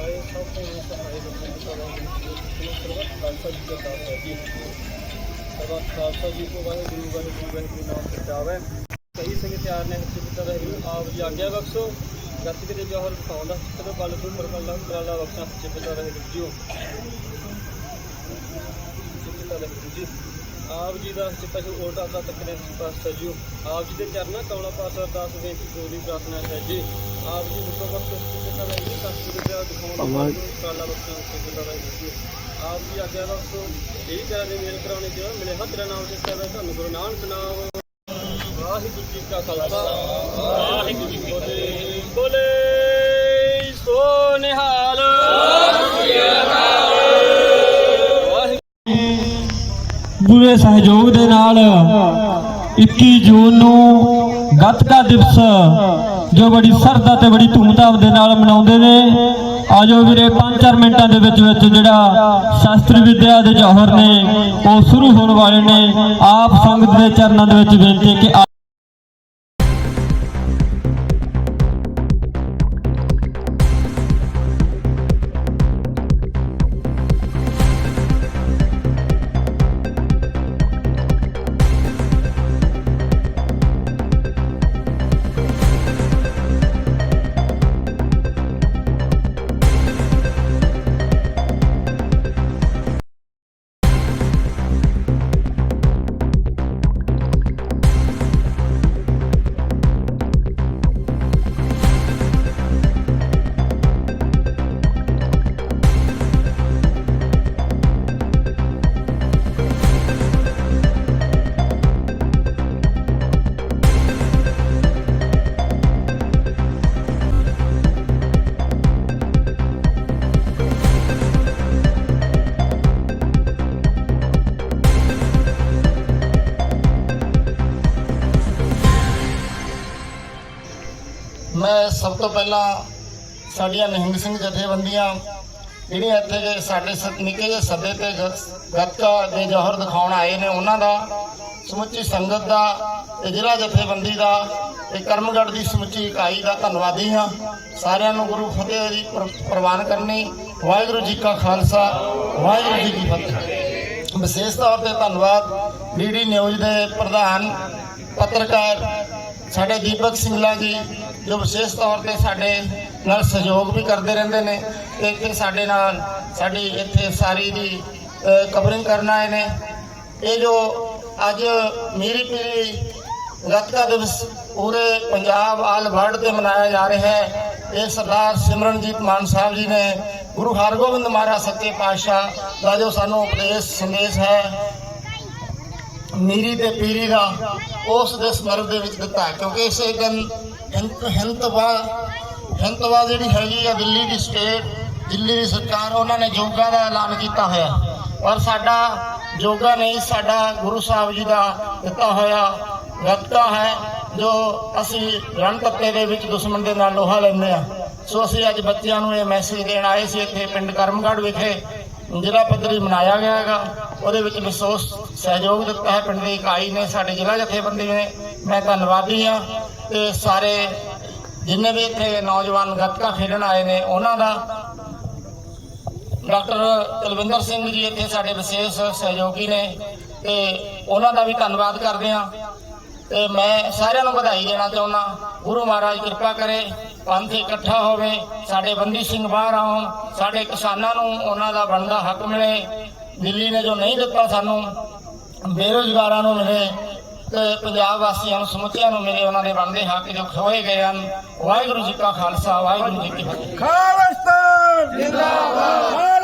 ਹੋ ਸਭ ਤੋਂ ਸਹਾਏ ਬਖਸ਼ਣ ਕਰਾਂ ਜੀ ਖਾਲਸਾ ਜੀ ਦਾ ਦਾਤਾ ਜੀ ਸਰਬੱਤ ਖਾਲਸਾ ਜੀ ਕੋ ਵਾਹਿਗੁਰੂ ਵਾਹਿਗੁਰੂ ਵਾਹਿਗੁਰੂ ਨਾਮ ਸਚਾਵੇ ਕਈ ਸਿੰਘ ਤਿਆਰ ਨੇ ਹੱਥ ਪਿੱਤਰ ਰਹੇ ਆਪ ਜੀ ਆਗਿਆ ਬਖਸ਼ੋ ਗੱਤਕੇ ਦੇ ਜੋਹਰ ਦਿਖਾਉਂਦਾ ਕਦੋਂ ਬਲ ਤੋਂ ਪਰਕੱਲਾ ਕਰਾਲਾ ਬਖਸ਼ਾ ਸੱਚੇ ਪਿਤਾ ਰਹੇ ਜੀਓ ਸੱਚੇ ਪਿਤਾ ਜੀ ਆਪ ਜੀ ਦਾ ਜੋ ਓਟਾ ਦਾ ਤੱਕਰੇ ਪਾਸ ਸਜਿਓ ਆਪ ਜੀ ਦੇ ਚਰਨਾਂ ਕਮਲਾ ਪਾਸ ਅਰਦਾਸ ਬੇਨਤੀ ਜੋੜੀ ਪ੍ਰਾਰਥਨਾ ਹੈ ਜੀ। ਆਪ ਜੀ ਹੁਕਮ ਵਕਤ ਸਤਿ ਦਾ ਜੀ ਸਤਿ ਦੇ ਦਿਖਾਉਣ ਕਾਲਾ ਵਕਤ ਸਤਿ ਦਾ ਜੀ। ਆਪ ਜੀ ਆਗਿਆ ਬਖਸ਼ੋ ਇਹ ਤਰ੍ਹਾਂ ਦੇ ਮੇਲ ਕਰਾਉਣੇ ਜੋ ਮਿਲੇ ਹੱਥ ਦਾ ਨਾਮ ਸਿੱਖਿਆ ਦਾ ਤੁਹਾਨੂੰ ਗੁਰੂ ਨਾਨਕ ਨਾਮ। ਵਾਹਿਗੁਰੂ ਜੀ ਕਾ ਖਾਲਸਾ। ਵਾਹਿਗੁਰੂ ਜੀ ਕੀ ਫਤਿਹ। ਬੋਲੇ ਸੋ ਨਿਹਾਲ। ਪੂਰੇ ਸਹਿਯੋਗ ਦੇ ਨਾਲ 21 ਜੂਨ ਨੂੰ ਗੱਤਕਾ ਦਿਵਸ ਜੋ ਬੜੀ ਸਰਦਾ ਤੇ ਬੜੀ ਧੂਮਧਾਮ ਦੇ ਨਾਲ ਮਨਾਉਂਦੇ ਨੇ। ਆਜੋ ਵੀਰੇ 5-4 ਮਿੰਟਾਂ ਦੇ ਵਿੱਚ ਵਿੱਚ ਜਿਹੜਾ ਸ਼ਾਸਤਰੀ ਵਿਦਿਆ ਦੇ ਜੌਹਰ ਨੇ, ਉਹ ਸ਼ੁਰੂ ਹੋਣ ਵਾਲੇ ਨੇ। ਆਪ ਸੰਗਤ ਦੇ ਚਰਨਾਂ ਦੇ ਵਿੱਚ ਬੇਨਤੀ ਕਿ ਮੈਂ ਸਭ ਤੋਂ ਪਹਿਲਾਂ ਸਾਡੀਆਂ ਨਿਹੰਗ ਸਿੰਘ ਜਥੇਬੰਦੀਆਂ, ਜਿਹੜੀਆਂ ਇੱਥੇ ਜੇ ਸਾਡੇ ਸ- ਨਿੱਕੇ ਜਿਹੇ ਸੱਦੇ ਤੇ ਗੱਤਕਾ ਦੇ ਜੌਹਰ ਦਿਖਾਉਣ ਆਏ ਨੇ, ਉਹਨਾਂ ਦਾ ਸਮੁੱਚੀ ਸੰਗਤ ਦਾ ਤੇ ਜ਼ਿਲ੍ਹਾ ਜਥੇਬੰਦੀ ਦਾ ਤੇ ਕਰਮਗੜ੍ਹ ਦੀ ਸਮੁੱਚੀ ਇਕਾਈ ਦਾ ਧੰਨਵਾਦੀ ਹਾਂ। ਸਾਰਿਆਂ ਨੂੰ ਗੁਰੂ ਫਤਿਹ ਦੀ ਪ੍ਰਵਾਨ ਕਰਨੀ। ਵਾਹਿਗੁਰੂ ਜੀ ਕਾ ਖਾਲਸਾ, ਵਾਹਿਗੁਰੂ ਜੀ ਕੀ ਫਤਿਹ। ਵਿਸ਼ੇਸ਼ ਤੌਰ ਤੇ ਧੰਨਵਾਦ ਡੀਡੀ ਨਿਊਜ਼ ਦੇ ਪ੍ਰਧਾਨ, ਪੱਤਰਕਾਰ ਸਾਡੇ ਦੀਪਕ ਸਿੰਘਲਾ ਜੀ, ਜੋ ਵਿਸ਼ੇਸ਼ ਤੌਰ ਤੇ ਸਾਡੇ ਨਾਲ ਸਹਿਯੋਗ ਵੀ ਕਰਦੇ ਰਹਿੰਦੇ ਨੇ ਤੇ ਇੱਥੇ ਸਾਡੇ ਨਾਲ ਸਾਡੀ ਇੱਥੇ ਸਾਰੀ ਦੀ ਕਵਰਿੰਗ ਕਰਨ ਆਏ ਨੇ। ਇਹ ਜੋ ਅੱਜ ਮੇਰੀ ਪੀਰੀ ਗੱਤਕਾ ਦਿਵਸ ਪੂਰੇ ਪੰਜਾਬ ਆਲ ਵਰਲਡ ਤੇ ਮਨਾਇਆ ਜਾ ਰਿਹਾ ਹੈ, ਇਹ ਸਰਦਾਰ ਸਿਮਰਨਜੀਤ ਮਾਨ ਸਾਹਿਬ ਜੀ ਨੇ ਗੁਰੂ ਹਰਗੋਬਿੰਦ ਮਹਾਰਾਜ ਸੱਚੇ ਪਾਤਸ਼ਾਹ ਦਾ ਜੋ ਸਾਨੂੰ ਉਪਦੇਸ਼ ਸੰਦੇਸ਼ ਹੈ ਮੀਰੀ ਤੇ ਪੀਰੀ ਦਾ ਉਸ ਦੇ ਸਮਰਥ ਦੇ ਵਿੱਚ ਦਿੱਤਾ ਹੈ। ਕਿਉਂਕਿ ਇਸੇ ਦਿਨ ਹਿੰਤਵਾ ਹਿੰਦਵਾ ਹਿੰਦਵਾ ਜਿਹੜੀ ਹੈਗੀ ਆ ਦਿੱਲੀ ਦੀ ਸਟੇਟ ਦਿੱਲੀ ਦੀ ਸਰਕਾਰ, ਉਹਨਾਂ ਨੇ ਯੋਗਾ ਦਾ ਐਲਾਨ ਕੀਤਾ ਹੋਇਆ। ਔਰ ਸਾਡਾ ਯੋਗਾ ਨਹੀਂ, ਸਾਡਾ ਗੁਰੂ ਸਾਹਿਬ ਜੀ ਦਾ ਦਿੱਤਾ ਹੋਇਆ ਗੱਤਕਾ ਹੈ, ਜੋ ਅਸੀਂ ਰਣਤੱਤੇ ਦੇ ਵਿੱਚ ਦੁਸ਼ਮਣ ਦੇ ਨਾਲ ਲੋਹਾ ਲੈਂਦੇ ਆ ਸੋ ਅਸੀਂ ਅੱਜ ਬੱਚਿਆਂ ਨੂੰ ਇਹ ਮੈਸੇਜ ਦੇਣ ਆਏ ਸੀ ਇੱਥੇ ਪਿੰਡ ਕਰਮਗੜ੍ਹ ਵਿਖੇ, ਜ਼ਿਲ੍ਹਾ ਪੱਧਰੀ ਮਨਾਇਆ ਗਿਆ ਹੈਗਾ। ਉਹਦੇ ਵਿੱਚ ਵਿਸ਼ੇਸ਼ ਸਹਿਯੋਗ ਦਿੱਤਾ ਹੈ। ਪਿੰਡ ਦੀ ਇਕਾਈ ਨੇ, ਸਾਡੇ ਜ਼ਿਲ੍ਹਾ ਜਥੇਬੰਦੀ ਨੇ। ਮੈਂ ਧੰਨਵਾਦੀ ਹਾਂ ਤੇ ਸਾਰੇ ਜਿੰਨੇ ਵੀ ਇੱਥੇ ਨੌਜਵਾਨ ਗੱਤਕਾ ਖੇਡਣ ਆਏ ਨੇ, ਉਹਨਾਂ ਦਾ। ਡਾਕਟਰ ਕੁਲਵਿੰਦਰ ਸਿੰਘ ਜੀ ਇੱਥੇ ਸਾਡੇ ਵਿਸ਼ੇਸ਼ ਸਹਿਯੋਗੀ ਨੇ ਤੇ ਉਹਨਾਂ ਦਾ ਵੀ ਧੰਨਵਾਦ ਕਰਦੇ ਹਾਂ। ਤੇ ਮੈਂ ਸਾਰਿਆਂ ਨੂੰ ਵਧਾਈ ਦੇਣਾ ਚਾਹੁੰਦਾ। ਗੁਰੂ ਮਹਾਰਾਜ ਕਿਰਪਾ ਕਰੇ, ਪੰਥ ਇਕੱਠਾ ਹੋਵੇ, ਸਾਡੇ ਬੰਦੀ ਸਿੰਘ ਬਾਹਰ ਆਉਣ, ਸਾਡੇ ਕਿਸਾਨਾਂ ਨੂੰ ਉਹਨਾਂ ਦਾ ਬਣਦਾ ਹੱਕ ਮਿਲੇ। ਦਿੱਲੀ ਨੇ ਜੋ ਨਹੀਂ ਦਿੱਤਾ ਸਾਨੂੰ, ਬੇਰੁਜ਼ਗਾਰਾਂ ਨੂੰ ਮਿਲੇ ਤੇ ਪੰਜਾਬ ਵਾਸੀਆਂ ਨੂੰ, ਸਮੁੱਚਿਆਂ ਨੂੰ ਮਿਲੇ, ਉਹਨਾਂ ਦੇ ਬਣਦੇ ਹੱਕ ਜੋ ਖੋਏ ਗਏ ਹਨ। ਵਾਹਿਗੁਰੂ ਜੀ ਕਾ ਖਾਲਸਾ, ਵਾਹਿਗੁਰੂ ਜੀ ਕੀ ਫਤਿਹ। ਖਾਲਸਤਾਨ ਜਿੰਦਾਬਾਦ!